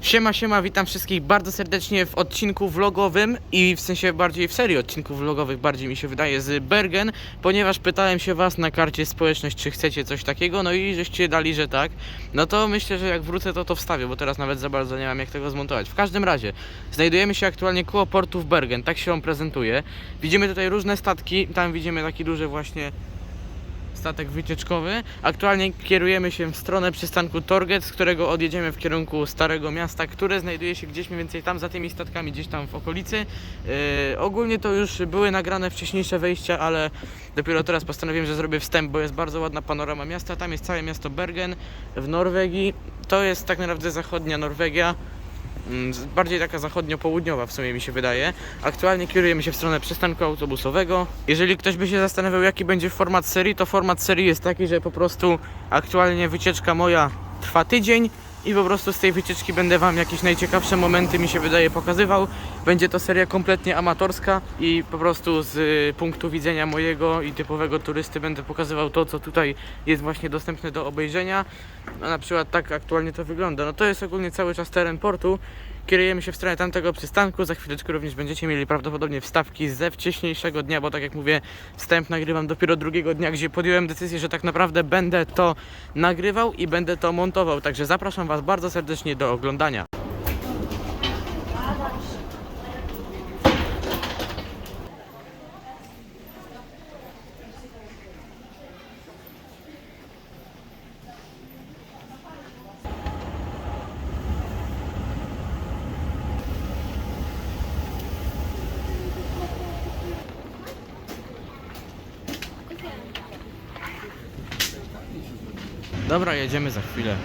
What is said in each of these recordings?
Siema, siema, witam wszystkich bardzo serdecznie w odcinku vlogowym i w sensie bardziej w serii odcinków vlogowych, bardziej mi się wydaje, z Bergen, ponieważ pytałem się Was na karcie społeczność, czy chcecie coś takiego, no i żeście dali, że tak. No to myślę, że jak wrócę, to to wstawię, bo teraz nawet za bardzo nie mam jak tego zmontować. W każdym razie, znajdujemy się aktualnie koło portu w Bergen, tak się on prezentuje. Widzimy tutaj różne statki, tam widzimy taki duży właśnie statek wycieczkowy. Aktualnie kierujemy się w stronę przystanku Torget, z którego odjedziemy w kierunku Starego Miasta, które znajduje się gdzieś mniej więcej tam za tymi statkami, gdzieś tam w okolicy. Yy, ogólnie to już były nagrane wcześniejsze wejścia, ale dopiero teraz postanowiłem, że zrobię wstęp, bo jest bardzo ładna panorama miasta. Tam jest całe miasto Bergen w Norwegii. To jest tak naprawdę zachodnia Norwegia. Mm, bardziej taka zachodnio-południowa w sumie mi się wydaje. Aktualnie kierujemy się w stronę przystanku autobusowego. Jeżeli ktoś by się zastanawiał jaki będzie format serii, to format serii jest taki, że po prostu aktualnie wycieczka moja trwa tydzień i po prostu z tej wycieczki będę wam jakieś najciekawsze momenty mi się wydaje pokazywał. Będzie to seria kompletnie amatorska i po prostu z y, punktu widzenia mojego i typowego turysty będę pokazywał to, co tutaj jest właśnie dostępne do obejrzenia. No, na przykład tak aktualnie to wygląda. No to jest ogólnie cały czas teren portu. Kierujemy się w stronę tamtego przystanku. Za chwileczkę również będziecie mieli prawdopodobnie wstawki ze wcześniejszego dnia, bo tak jak mówię, wstęp nagrywam dopiero drugiego dnia, gdzie podjąłem decyzję, że tak naprawdę będę to nagrywał i będę to montował. Także zapraszam Was bardzo serdecznie do oglądania. Dobra, jedziemy za chwilę.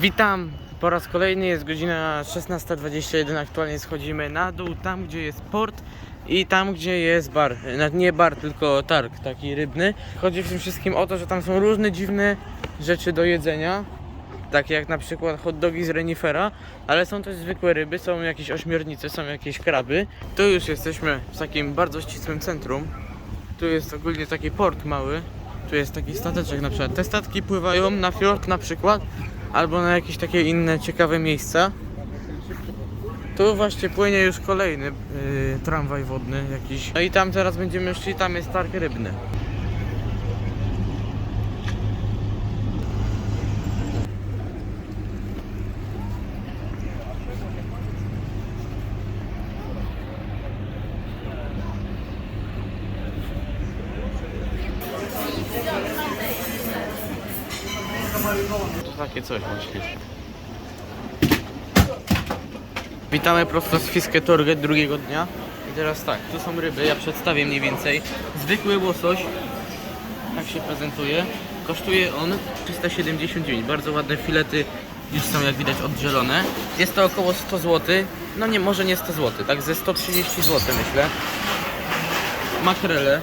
Witam po raz kolejny, jest godzina 16.21, aktualnie schodzimy na dół, tam gdzie jest port i tam gdzie jest bar, nie bar, tylko targ taki rybny. Chodzi w tym wszystkim o to, że tam są różne dziwne rzeczy do jedzenia, takie jak na przykład hot dogi z renifera, ale są też zwykłe ryby, są jakieś ośmiornice, są jakieś kraby. Tu już jesteśmy w takim bardzo ścisłym centrum, tu jest ogólnie taki port mały, tu jest taki stateczek na przykład. Te statki pływają na fiord na przykład, albo na jakieś takie inne ciekawe miejsca. Tu właśnie płynie już kolejny yy, tramwaj wodny jakiś. No i tam teraz będziemy szli, tam jest targ rybny. Takie coś właśnie. Witamy prosto z Fiske Torget drugiego dnia. I teraz tak, tu są ryby, ja przedstawię mniej więcej. Zwykły łosoś, tak się prezentuje. Kosztuje on 379, bardzo ładne filety już są jak widać oddzielone. Jest to około 100 zł, no nie, może nie 100 zł, tak ze 130 zł myślę. Makrele,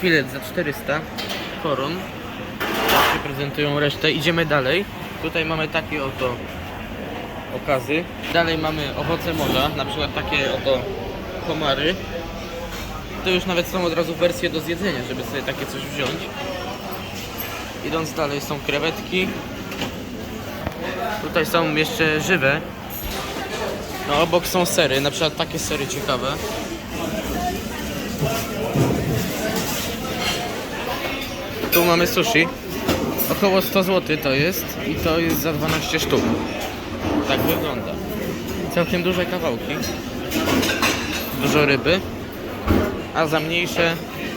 filet za 400 koron. Prezentują resztę. Idziemy dalej. Tutaj mamy takie oto okazy. Dalej mamy owoce morza, na przykład takie oto komary. To już nawet są od razu wersje do zjedzenia, żeby sobie takie coś wziąć. Idąc dalej są krewetki. Tutaj są jeszcze żywe. No obok są sery, na przykład takie sery ciekawe. Tu mamy sushi. Około 100 zł to jest i to jest za 12 sztuk. Tak wygląda. Całkiem duże kawałki. Dużo ryby. A za mniejsze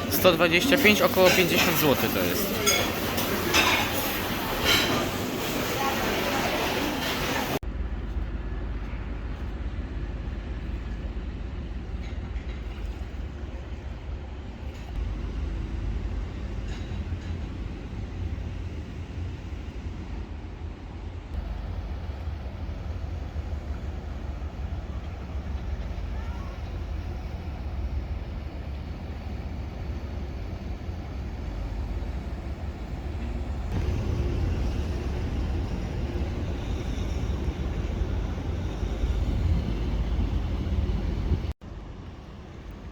125, około 50 zł to jest.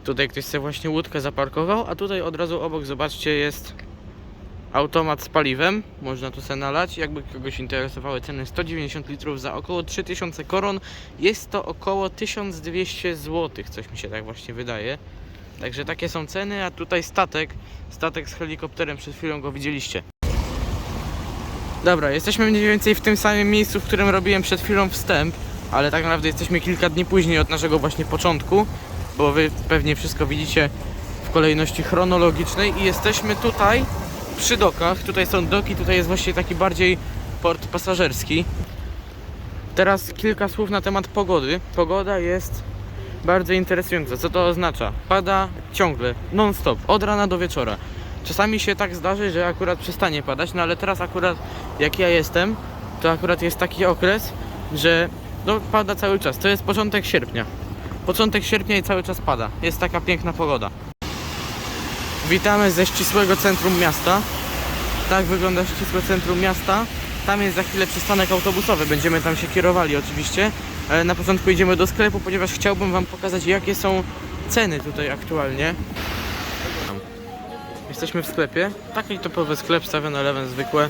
Tutaj ktoś sobie właśnie łódkę zaparkował, a tutaj od razu obok, zobaczcie, jest automat z paliwem. Można tu sobie nalać. Jakby kogoś interesowały ceny 190 litrów za około 3000 koron. Jest to około 1200 zł, coś mi się tak właśnie wydaje. Także takie są ceny, a tutaj statek, statek z helikopterem, przed chwilą go widzieliście. Dobra, jesteśmy mniej więcej w tym samym miejscu, w którym robiłem przed chwilą wstęp, ale tak naprawdę jesteśmy kilka dni później od naszego właśnie początku, bo wy pewnie wszystko widzicie w kolejności chronologicznej i jesteśmy tutaj przy dokach. Tutaj są doki, tutaj jest właśnie taki bardziej port pasażerski. Teraz kilka słów na temat pogody. Pogoda jest bardzo interesująca. Co to oznacza? Pada ciągle, non-stop, od rana do wieczora. Czasami się tak zdarzy, że akurat przestanie padać, no ale teraz akurat jak ja jestem, to akurat jest taki okres, że no, pada cały czas. To jest początek sierpnia. Początek sierpnia i cały czas pada. Jest taka piękna pogoda. Witamy ze ścisłego centrum miasta. Tak wygląda ścisłe centrum miasta. Tam jest za chwilę przystanek autobusowy. Będziemy tam się kierowali oczywiście. Ale na początku idziemy do sklepu, ponieważ chciałbym Wam pokazać jakie są ceny tutaj aktualnie. Jesteśmy w sklepie. Taki topowy sklep 7-Eleven zwykłe.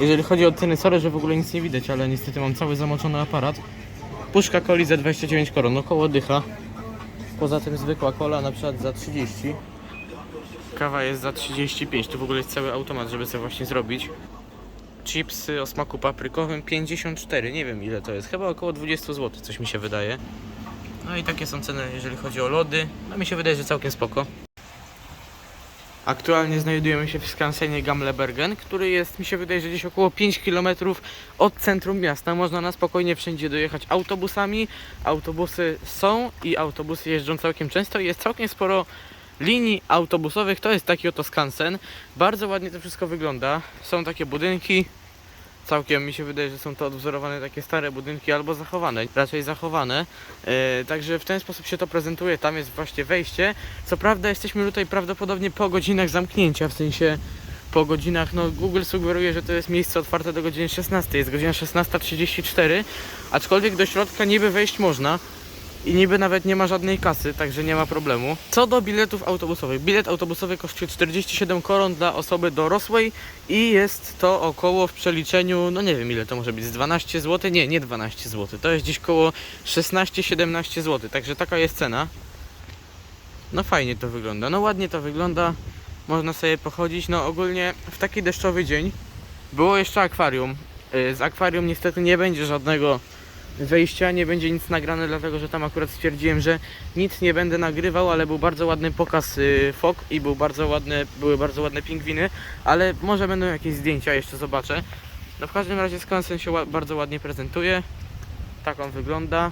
Jeżeli chodzi o ceny, sorry, że w ogóle nic nie widać, ale niestety mam cały zamoczony aparat. Puszka coli za 29 koron, około dycha. Poza tym zwykła kola na przykład za 30. Kawa jest za 35, tu w ogóle jest cały automat, żeby sobie właśnie zrobić. Chipsy o smaku paprykowym 54, nie wiem ile to jest, chyba około 20 zł, coś mi się wydaje. No i takie są ceny, jeżeli chodzi o lody. No mi się wydaje, że całkiem spoko. Aktualnie znajdujemy się w skansenie Gamlebergen, który jest, mi się wydaje, że gdzieś około 5 km od centrum miasta. Można na spokojnie wszędzie dojechać autobusami. Autobusy są i autobusy jeżdżą całkiem często jest całkiem sporo linii autobusowych. To jest taki oto skansen. Bardzo ładnie to wszystko wygląda. Są takie budynki. Całkiem mi się wydaje, że są to odwzorowane takie stare budynki albo zachowane, raczej zachowane. E, także w ten sposób się to prezentuje. Tam jest właśnie wejście. Co prawda jesteśmy tutaj prawdopodobnie po godzinach zamknięcia, w sensie po godzinach, no Google sugeruje, że to jest miejsce otwarte do godziny 16, jest godzina 16.34, aczkolwiek do środka niby wejść można i niby nawet nie ma żadnej kasy, także nie ma problemu. Co do biletów autobusowych. Bilet autobusowy kosztuje 47 koron dla osoby dorosłej i jest to około w przeliczeniu, no nie wiem ile to może być, z 12 zł? Nie, nie 12 zł, to jest gdzieś koło 16-17 zł, także taka jest cena. No fajnie to wygląda, no ładnie to wygląda, można sobie pochodzić, no ogólnie w taki deszczowy dzień było jeszcze akwarium. Y, Z akwarium niestety nie będzie żadnego wejścia, nie będzie nic nagrane, dlatego że tam akurat stwierdziłem, że nic nie będę nagrywał, ale był bardzo ładny pokaz y, fok i był bardzo ładne, były bardzo ładne pingwiny, ale może będą jakieś zdjęcia, jeszcze zobaczę. No w każdym razie skansen się bardzo ładnie prezentuje. Tak on wygląda.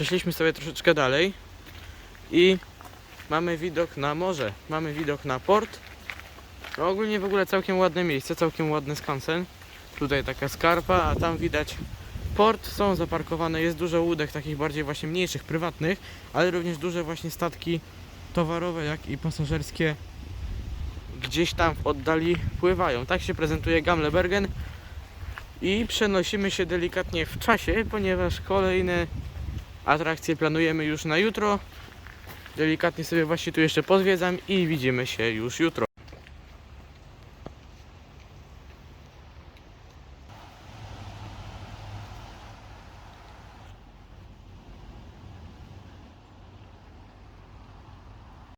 Przeszliśmy sobie troszeczkę dalej i mamy widok na morze, mamy widok na port. No ogólnie w ogóle całkiem ładne miejsce, całkiem ładny skansen. Tutaj taka skarpa, a tam widać port, są zaparkowane, jest dużo łódek takich bardziej właśnie mniejszych, prywatnych, ale również duże właśnie statki towarowe, jak i pasażerskie gdzieś tam w oddali pływają. Tak się prezentuje Gamlebergen I przenosimy się delikatnie w czasie, ponieważ kolejne atrakcje planujemy już na jutro. Delikatnie sobie właśnie tu jeszcze pozwiedzam i widzimy się już jutro.